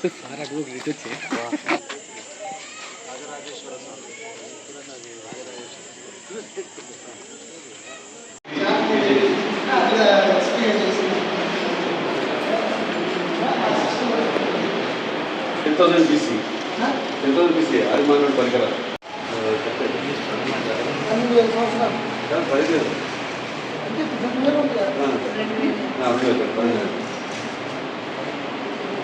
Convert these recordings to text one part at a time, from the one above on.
Sir అటు ఒక ఇటు ten thousand BC ten thousand BC పరికరాలు పదిహేను పదిహేను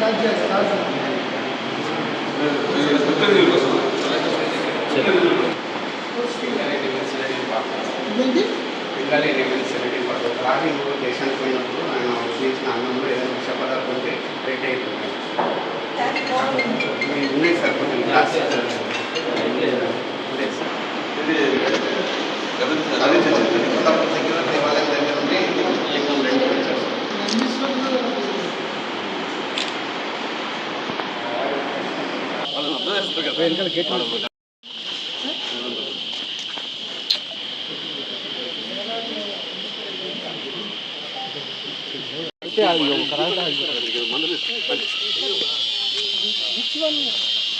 ఇంకా ఇది స్పెషల్ పిల్లలు రెవెన్యూ సెలెక్ట్ పడతారు రాహింగ్ దేశానికి పోయినప్పుడు ఆయన చేసిన అన్నంలో ఏదైనా విష పదార్థం ఉంటే రేట్ అవుతుంది ఇవి ఉన్నాయి సార్ కొంచెం గ్లాస్ ఉన్నాయి సార్. అదే చర్చ. కొత్తపల్లి దగ్గర దేవాలయం దగ్గర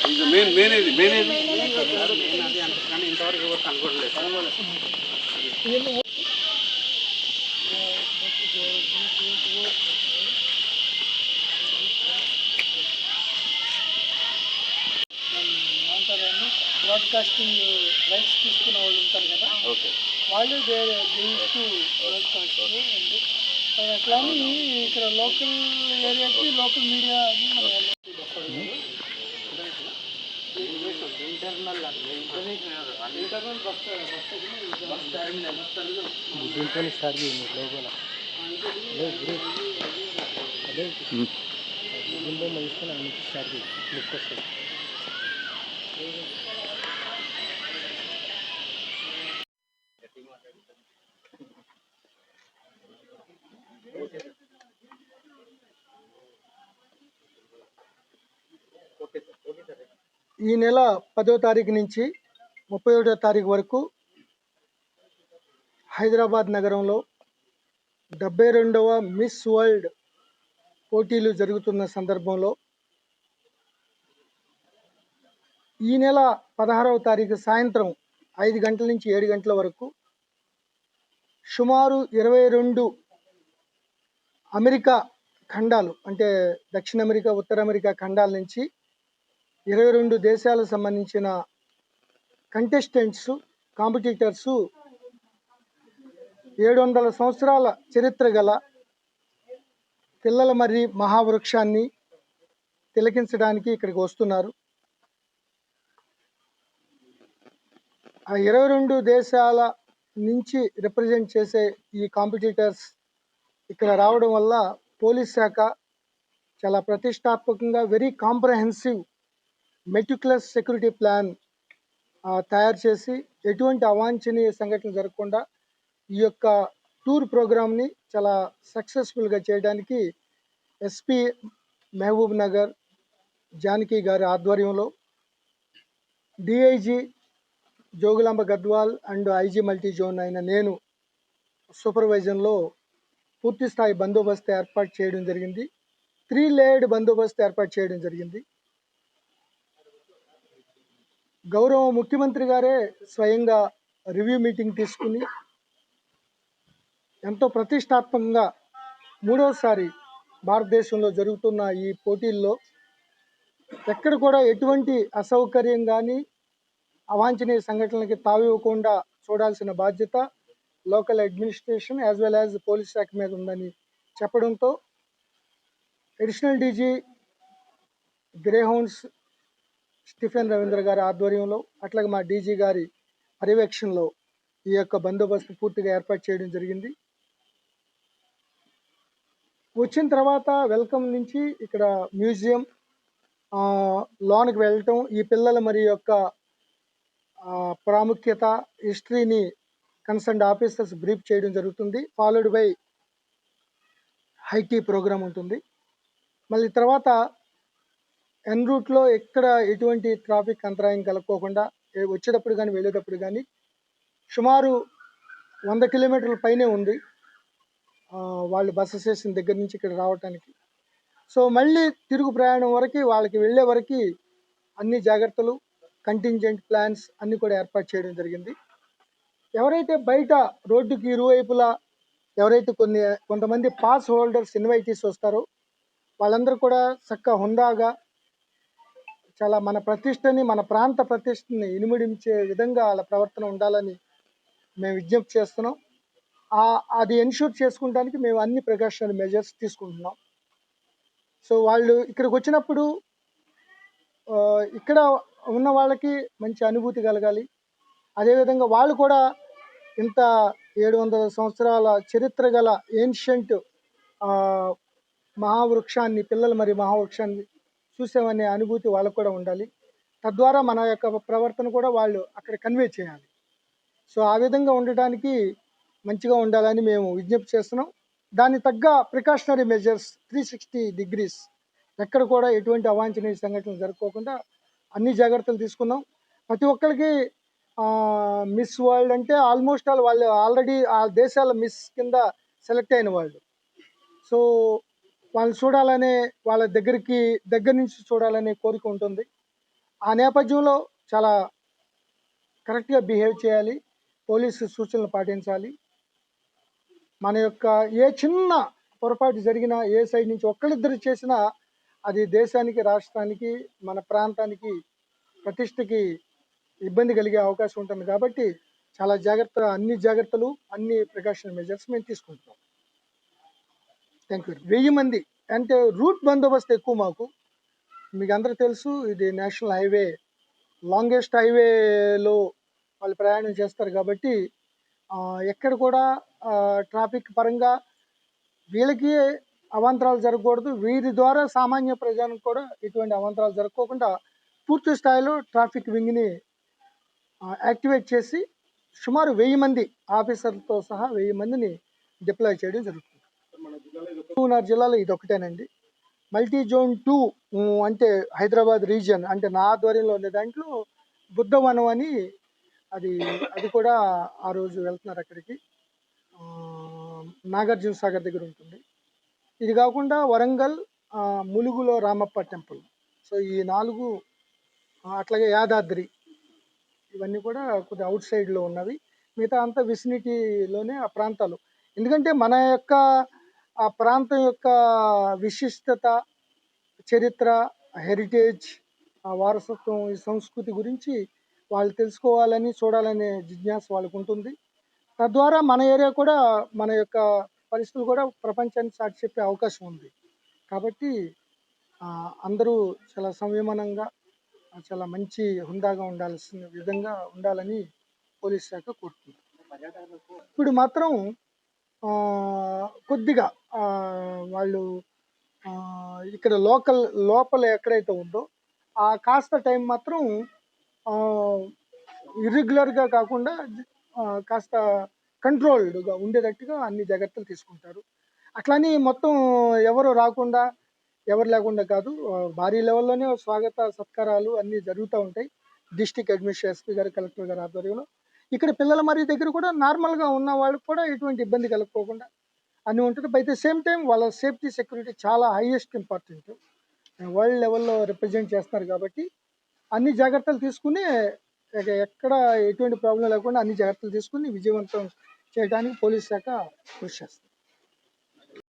ಇದು ಮೇನ್ ಮೇನ್ ಮೇನ್ ಇಂತವರೆಗೆ ಗೊತ್ತು ಅನ್ಕೊಡ್ಲಿ బ్రాడ్కాస్టింగ్ రైట్స్ తీసుకున్న వాళ్ళు ఉంటారు కదా ఓకే. వాళ్ళు వేరే టు బ్రాడ్కాస్టింగ్ ఉంది అట్లా అని ఇక్కడ లోకల్ ఏరియాకి local media internal internal bus bus terminal bus terminal చేయండి లోపల. అదే తీసుకుని లుక్ వస్తుంది. ఈ నెల పదో తారీఖు నుంచి ముప్పై ఒకటో తారీఖు వరకు హైదరాబాద్ నగరంలో డెబ్బై రెండవ మిస్ వరల్డ్ పోటీలు జరుగుతున్న సందర్భంలో ఈ నెల పదహారవ తారీఖు సాయంత్రం ఐదు గంటల నుంచి ఏడు గంటల వరకు సుమారు ఇరవై రెండు అమెరికా ఖండాలు అంటే దక్షిణ అమెరికా ఉత్తర అమెరికా ఖండాల నుంచి ఇరవై రెండు దేశాలకు సంబంధించిన కంటెస్టెంట్స్ కాంపిటీటర్స్ ఏడు వందల సంవత్సరాల చరిత్ర గల పిల్లల మరి మహావృక్షాన్ని తిలకించడానికి ఇక్కడికి వస్తున్నారు. ఆ ఇరవై రెండు దేశాల నుంచి రిప్రజెంట్ చేసే ఈ కాంపిటీటర్స్ ఇక్కడ రావడం వల్ల పోలీస్ శాఖ చాలా ప్రతిష్టాత్మకంగా very comprehensive meticulous security plan తయారు చేసి ఎటువంటి అవాంఛనీయ సంఘటనలు జరగకుండా ఈ యొక్క టూర్ ప్రోగ్రామ్ని చాలా సక్సెస్ఫుల్గా చేయడానికి ఎస్పీ మహబూబ్ నగర్ జానకి గారి ఆధ్వర్యంలో DIG Jogulamba Gadwal and IG multi zone అయిన నేను సూపర్వైజన్లో పూర్తి స్థాయి బందోబస్తు ఏర్పాటు చేయడం జరిగింది. త్రీ లేయర్డ్ బందోబస్తు ఏర్పాటు చేయడం జరిగింది. గౌరవ ముఖ్యమంత్రి గారే స్వయంగా రివ్యూ మీటింగ్ తీసుకుని ఎంతో ప్రతిష్టాత్మకంగా మూడవసారి భారతదేశంలో జరుగుతున్న ఈ పోటీల్లో ఎక్కడ కూడా ఎటువంటి అసౌకర్యం కానీ అవాంఛనీయ సంఘటనలకి తావివ్వకుండా చూడాల్సిన బాధ్యత local administration as well as police శాఖ మీద ఉందని చెప్పడంతో additional DG Greyhounds Stephen Ravindra గారి ఆధ్వర్యంలో అట్లాగే మా డీజీ గారి పర్యవేక్షణలో ఈ యొక్క బందోబస్తు పూర్తిగా ఏర్పాటు చేయడం జరిగింది. వచ్చిన తర్వాత వెల్కమ్ నుంచి ఇక్కడ మ్యూజియం లోనికి వెళ్ళటం ఈ పిల్లల మరి యొక్క ప్రాముఖ్యత హిస్టరీని కన్సర్న్ ఆఫీసర్స్ బ్రీఫ్ చేయడం జరుగుతుంది. ఫాలోడ్ బై హైటీ ప్రోగ్రామ్ ఉంటుంది. మళ్ళీ తర్వాత ఎన్ రూట్లో ఎక్కడ ఎటువంటి ట్రాఫిక్ అంతరాయం కలగకోకుండా వచ్చేటప్పుడు కానీ వెళ్ళేటప్పుడు కానీ సుమారు వంద కిలోమీటర్ల పైనే ఉంది. వాళ్ళు బస్ స్టేషన్ దగ్గర నుంచి ఇక్కడ రావటానికి. సో మళ్ళీ తిరుగు ప్రయాణం వరకు వాళ్ళకి వెళ్ళే వరకు అన్ని జాగ్రత్తలు కంటింజెంట్ ప్లాన్స్ అన్ని కూడా ఏర్పాటు చేయడం జరిగింది. ఎవరైతే బయట రోడ్డుకి ఇరువైపులా ఎవరైతే కొన్ని కొంతమంది పాస్ హోల్డర్స్ ఇన్వైటీస్ వస్తారో వాళ్ళందరూ కూడా చక్కగా హుందాగా చాలా మన ప్రతిష్టని మన ప్రాంత ప్రతిష్టని ఇనుముడించే విధంగా వాళ్ళ ప్రవర్తన ఉండాలని మేము విజ్ఞప్తి చేస్తున్నాం. ఆ- అది ఎన్ష్యూర్ చేసుకుంటానికి మేము అన్ని ప్రికాషనరీ మెజర్స్ తీసుకుంటున్నాం. సో వాళ్ళు ఇక్కడికి వచ్చినప్పుడు ఇక్కడ ఉన్న వాళ్ళకి మంచి అనుభూతి కలగాలి. అదేవిధంగా వాళ్ళు కూడా ఇంత ఏడు వందల సంవత్సరాల చరిత్ర గల ఏన్షియంట్ మహావృక్షాన్ని పిల్లలు మరి మహావృక్షాన్ని చూసామనే అనుభూతి వాళ్ళకు కూడా ఉండాలి. తద్వారా మన యొక్క ప్రవర్తన కూడా వాళ్ళు అక్కడ కన్వే చేయాలి. సో ఆ విధంగా ఉండటానికి మంచిగా ఉండాలని మేము విజ్ఞప్తి చేస్తున్నాం. దాన్ని తగ్గ precautionary measures three sixty degrees ఎక్కడ కూడా ఎటువంటి అవాంఛనీయ సంఘటనలు జరుపుకోకుండా అన్ని జాగ్రత్తలు తీసుకున్నాం ప్రతి ఒక్కరికి మిస్ వరల్డ్ అంటే ఆల్మోస్ట్ ఆల్ వాళ్ళు ఆల్రెడీ ఆ దేశాల మిస్ కింద సెలెక్ట్ అయిన వాళ్ళు. సో వాళ్ళు చూడాలనే వాళ్ళ దగ్గరికి దగ్గర నుంచి చూడాలనే కోరిక ఉంటుంది. ఆ నేపథ్యంలో చాలా కరెక్ట్గా బిహేవ్ చేయాలి. పోలీసు సూచనలు పాటించాలి. మన యొక్క ఏ చిన్న పొరపాటు జరిగినా ఏ సైడ్ నుంచి ఒక్కరిద్దరు చేసినా అది దేశానికి రాష్ట్రానికి మన ప్రాంతానికి ప్రతిష్టకి ఇబ్బంది కలిగే అవకాశం ఉంటుంది కాబట్టి చాలా జాగ్రత్త అన్ని జాగ్రత్తలు అన్ని ప్రికాషన్ మెజర్స్ మేము తీసుకుంటున్నాం. థ్యాంక్ యూ వెయ్యి మంది అంటే రూట్ బందోబస్తు ఎక్కువ మాకు. మీకు అందరూ తెలుసు ఇది నేషనల్ హైవే లాంగెస్ట్ హైవేలో వాళ్ళు ప్రయాణం చేస్తారు కాబట్టి ఎక్కడ కూడా ట్రాఫిక్ పరంగా వీళ్ళకి అవాంతరాలు జరగకూడదు. వీరి ద్వారా సామాన్య ప్రజలకు కూడా ఎటువంటి అవాంతరాలు జరగకోకుండా పూర్తి స్థాయిలో ట్రాఫిక్ వింగ్ని యాక్టివేట్ చేసి సుమారు వెయ్యి మంది ఆఫీసర్లతో సహా వెయ్యి మందిని డిప్లాయ్ చేయడం జరుగుతుంది. తూనార్ జిల్లాలో ఇది ఒకటేనండి. మల్టీ జోన్ టూ అంటే హైదరాబాద్ రీజియన్ అంటే నా ఆధ్వర్యంలో ఉండే దాంట్లో బుద్ధవనం అని అది అది కూడా ఆ రోజు వెళ్తున్నారు అక్కడికి. నాగార్జున సాగర్ దగ్గర ఉంటుంది. ఇది కాకుండా వరంగల్ ములుగులో రామప్ప టెంపుల్. సో ఈ నాలుగు అట్లాగే యాదాద్రి ఇవన్నీ కూడా కొద్దిగా అవుట్ సైడ్లో ఉన్నవి. మిగతా అంతా విసినిటీలోనే ఆ ప్రాంతాలు. ఎందుకంటే మన యొక్క ఆ ప్రాంతం యొక్క విశిష్టత చరిత్ర హెరిటేజ్ ఆ వారసత్వం ఈ సంస్కృతి గురించి వాళ్ళు తెలుసుకోవాలని చూడాలనే జిజ్ఞాస వాళ్ళకు ఉంటుంది తద్వారా మన ఏరియా కూడా మన యొక్క పరిస్థితులు కూడా ప్రపంచాన్ని చాటి చెప్పే అవకాశం ఉంది. కాబట్టి అందరూ చాలా సంయమనంగా చాలా మంచి హుందాగా ఉండాల్సిన విధంగా ఉండాలని పోలీస్ శాఖ కోరుతుంది. ఇప్పుడు మాత్రం కొద్దిగా వాళ్ళు ఇక్కడ లోకల్ లోపల ఎక్కడైతే ఉందో ఆ కాస్త టైం మాత్రం ఇర్రెగ్యులర్గా కాకుండా కాస్త కంట్రోల్డ్గా ఉండేటట్టుగా అన్ని జాగ్రత్తలు తీసుకుంటారు. అట్లానే మొత్తం ఎవరు రాకుండా ఎవరు లేకుండా కాదు భారీ లెవెల్లోనే స్వాగత సత్కారాలు అన్నీ జరుగుతూ ఉంటాయి. డిస్టిక్ అడ్మినిస్ట్రేషన్ ఎస్పీ గారు కలెక్టర్ గారు ఆధ్వర్యంలో. ఇక్కడ పిల్లల మరి దగ్గర కూడా నార్మల్గా ఉన్న వాళ్ళకి కూడా ఎటువంటి ఇబ్బంది కలుపుకోకుండా అన్నీ ఉంటుంది. బై ద సేమ్ టైం వాళ్ళ సేఫ్టీ సెక్యూరిటీ చాలా హైయెస్ట్ ఇంపార్టెంట్ వరల్డ్ లెవెల్లో రిప్రజెంట్ చేస్తున్నారు కాబట్టి అన్ని జాగ్రత్తలు తీసుకుని ఎక్కడ ఎటువంటి ప్రాబ్లం లేకుండా అన్ని జాగ్రత్తలు తీసుకుని విజయవంతం చేయడానికి పోలీస్ శాఖ కృషి చేస్తుంది